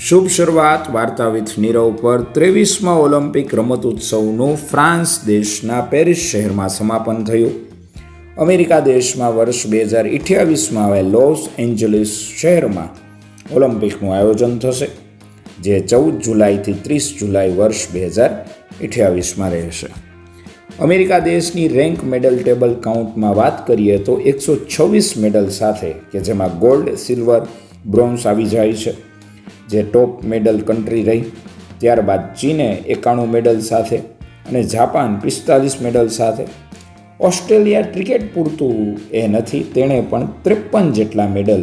શુભ શરૂઆત, વાર્તા વિથ નીરવ પર ત્રેવીસમાં ઓલિમ્પિક રમત ઉત્સવનું ફ્રાન્સ દેશના પેરિસ શહેરમાં સમાપન થયું. અમેરિકા દેશમાં વર્ષ બે હજાર અઠ્યાવીસમાં હવે લોસ એન્જલિસ શહેરમાં ઓલિમ્પિકનું આયોજન થશે, જે ચૌદ જુલાઈથી ત્રીસ જુલાઈ વર્ષ બે હજાર અઠ્યાવીસમાં રહેશે. અમેરિકા દેશની રેન્ક મેડલ ટેબલ કાઉન્ટમાં વાત કરીએ તો એકસો છવ્વીસ મેડલ સાથે કે જેમાં ગોલ્ડ, સિલ્વર, બ્રોન્ઝ આવી જાય છે. જે ટોપ મેડલ કન્ટ્રી રહી, ત્યારબાદ ચીને એકાણું મેડલ સાથે અને જાપાન પિસ્તાલીસ મેડલ સાથે. ઓસ્ટ્રેલિયા ક્રિકેટ પૂરતું એ નથી, તેણે પણ ત્રેપન જેટલા મેડલ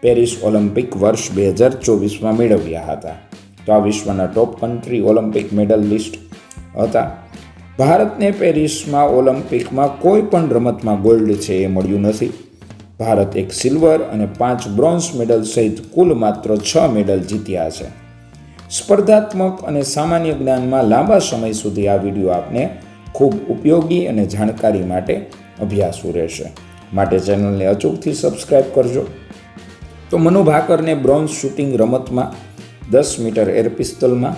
પેરિસ ઓલિમ્પિક વર્ષ બે હજાર ચોવીસમાં મેળવ્યા હતા. તો આ વિશ્વના top country Olympic medal list હતા. ભારતને પેરિસમાં ઓલિમ્પિકમાં કોઈ પણ રમતમાં ગોલ્ડ છે એ મળ્યું નથી. ભારત એક સિલ્વર અને પાંચ બ્રોન્ઝ મેડલ સહિત કુલ માત્ર છ મેડલ જીત્યા છે. સ્પર્ધાત્મક અને સામાન્ય જ્ઞાનમાં લાંબા સમય સુધી આ વીડિયો આપને ખૂબ ઉપયોગી અને જાણકારી માટે અભ્યાસુ રહેશે. માટે ચેનલને અચૂકથી સબસ્ક્રાઇબ કરજો. તો મનુ ભાકરને બ્રોન્ઝ શૂટિંગ રમતમાં, દસ મીટર એર પિસ્તોલમાં,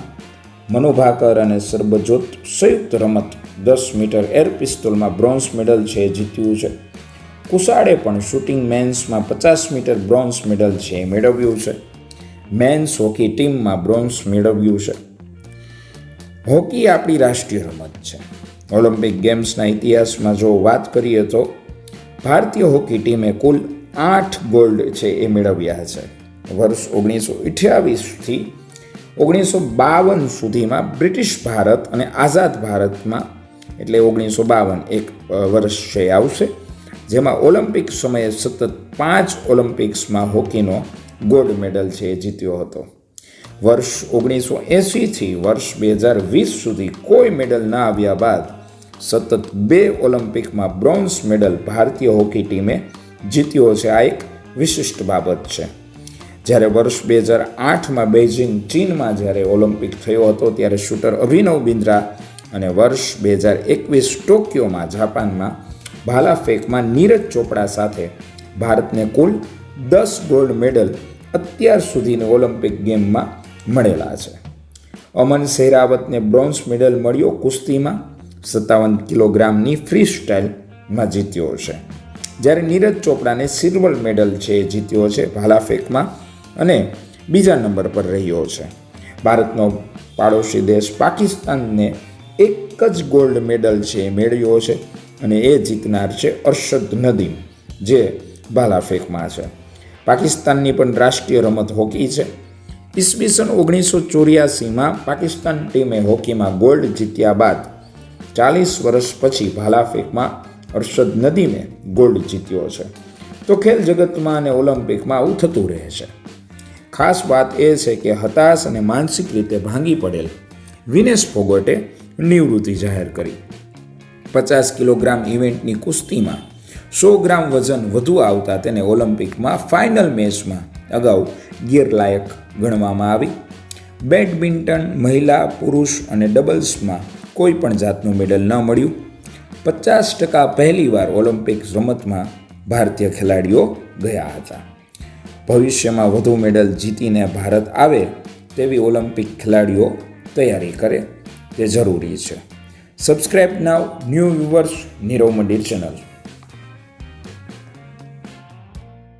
મનુ ભાકર અને સરબજોત સંયુક્ત રમત, દસ મીટર એર પિસ્તોલમાં બ્રોન્ઝ મેડલ છે જીત્યું છે. કુસાડે પણ શૂટિંગ મેન્સમાં પચાસ મીટર બ્રોન્ઝ મેડલ છે એ મેળવ્યું છે. મેન્સ હોકી ટીમમાં બ્રોન્ઝ મેળવ્યું છે. હોકી આપણી રાષ્ટ્રીય રમત છે. ઓલિમ્પિક ગેમ્સના ઇતિહાસમાં જો વાત કરીએ તો ભારતીય હોકી ટીમે કુલ આઠ ગોલ્ડ છે એ મેળવ્યા છે. વર્ષ ઓગણીસો અઠ્યાવીસથી ઓગણીસો બાવન સુધીમાં બ્રિટિશ ભારત અને આઝાદ ભારતમાં, એટલે ઓગણીસો બાવન, એક વર્ષ છે આવશે. જેમાં ઓલિમ્પિક સમયે સતત પાંચ ઓલિમ્પિક્સમાં હોકીનો ગોલ્ડ મેડલ છે એ જીત્યો હતો. વર્ષ ઓગણીસો એંસીથી વર્ષ બે હજાર વીસ સુધી કોઈ મેડલ ના આવ્યા બાદ સતત બે ઓલિમ્પિકમાં બ્રોન્ઝ મેડલ ભારતીય હોકી ટીમે જીત્યો છે આ એક વિશિષ્ટ બાબત છે. જ્યારે વર્ષ બે હજાર આઠમાં બેઇજિંગ ચીનમાં જ્યારે ઓલિમ્પિક થયો હતો ત્યારે શૂટર અભિનવ બિન્દ્રા અને વર્ષ બે હજાર એકવીસ ટોક્યોમાં જાપાનમાં ભાલા ફેંકમાં નીરજ ચોપડા સાથે ભારતને કુલ દસ ગોલ્ડ મેડલ અત્યાર સુધીની ઓલિમ્પિક ગેમમાં મળેલા છે. અમન શેરાવતને બ્રોન્ઝ મેડલ મળ્યો કુસ્તીમાં, સત્તાવન કિલોગ્રામની ફ્રી સ્ટાઇલમાં જીત્યો છે. જ્યારે નીરજ ચોપડાને સિલ્વર મેડલ છે એ જીત્યો છે ભાલા ફેંકમાં અને બીજા નંબર પર રહ્યો છે. ભારતનો પાડોશી દેશ પાકિસ્તાનને એક જ ગોલ્ડ મેડલ છે એ મેળવ્યો છે. અને એ જીતનાર છે અરશદ નદીમ, જે ભાલાફેંકમાં છે. પાકિસ્તાનની પણ રાષ્ટ્રીય રમત હોકી છે. ઈસવીસન ઓગણીસો ચોર્યાસીમાં પાકિસ્તાન ટીમે હોકીમાં ગોલ્ડ જીત્યા બાદ ચાલીસ વર્ષ પછી ભાલાફેંકમાં અરશદ નદીમે ગોલ્ડ જીત્યો છે. તો ખેલ જગતમાં અને ઓલિમ્પિકમાં આવું થતું રહે છે. ખાસ વાત એ છે કે હતાશ અને માનસિક રીતે ભાંગી પડેલ વિનેશ ફોગોટે નિવૃત્તિ જાહેર કરી. પચાસ કિલોગ્રામ ઇવેન્ટની કુસ્તીમાં સો ગ્રામ વજન વધુ આવતા તેને ઓલિમ્પિકમાં ફાઇનલ મેચમાં અગાઉ ગેરલાયક ગણવામાં આવી. બેડમિન્ટન, મહિલા, પુરુષ અને ડબલ્સમાં કોઈ પણ જાતનું મેડલ ન મળ્યું. પચાસ ટકા પહેલીવાર ઓલિમ્પિક રમતમાં ભારતીય ખેલાડીઓ ગયા હતા. ભવિષ્યમાં વધુ મેડલ જીતીને ભારત આવે તેવી ઓલિમ્પિક ખેલાડીઓ તૈયારી કરે તે જરૂરી છે. Subscribe now new viewers Nirav Mandir channel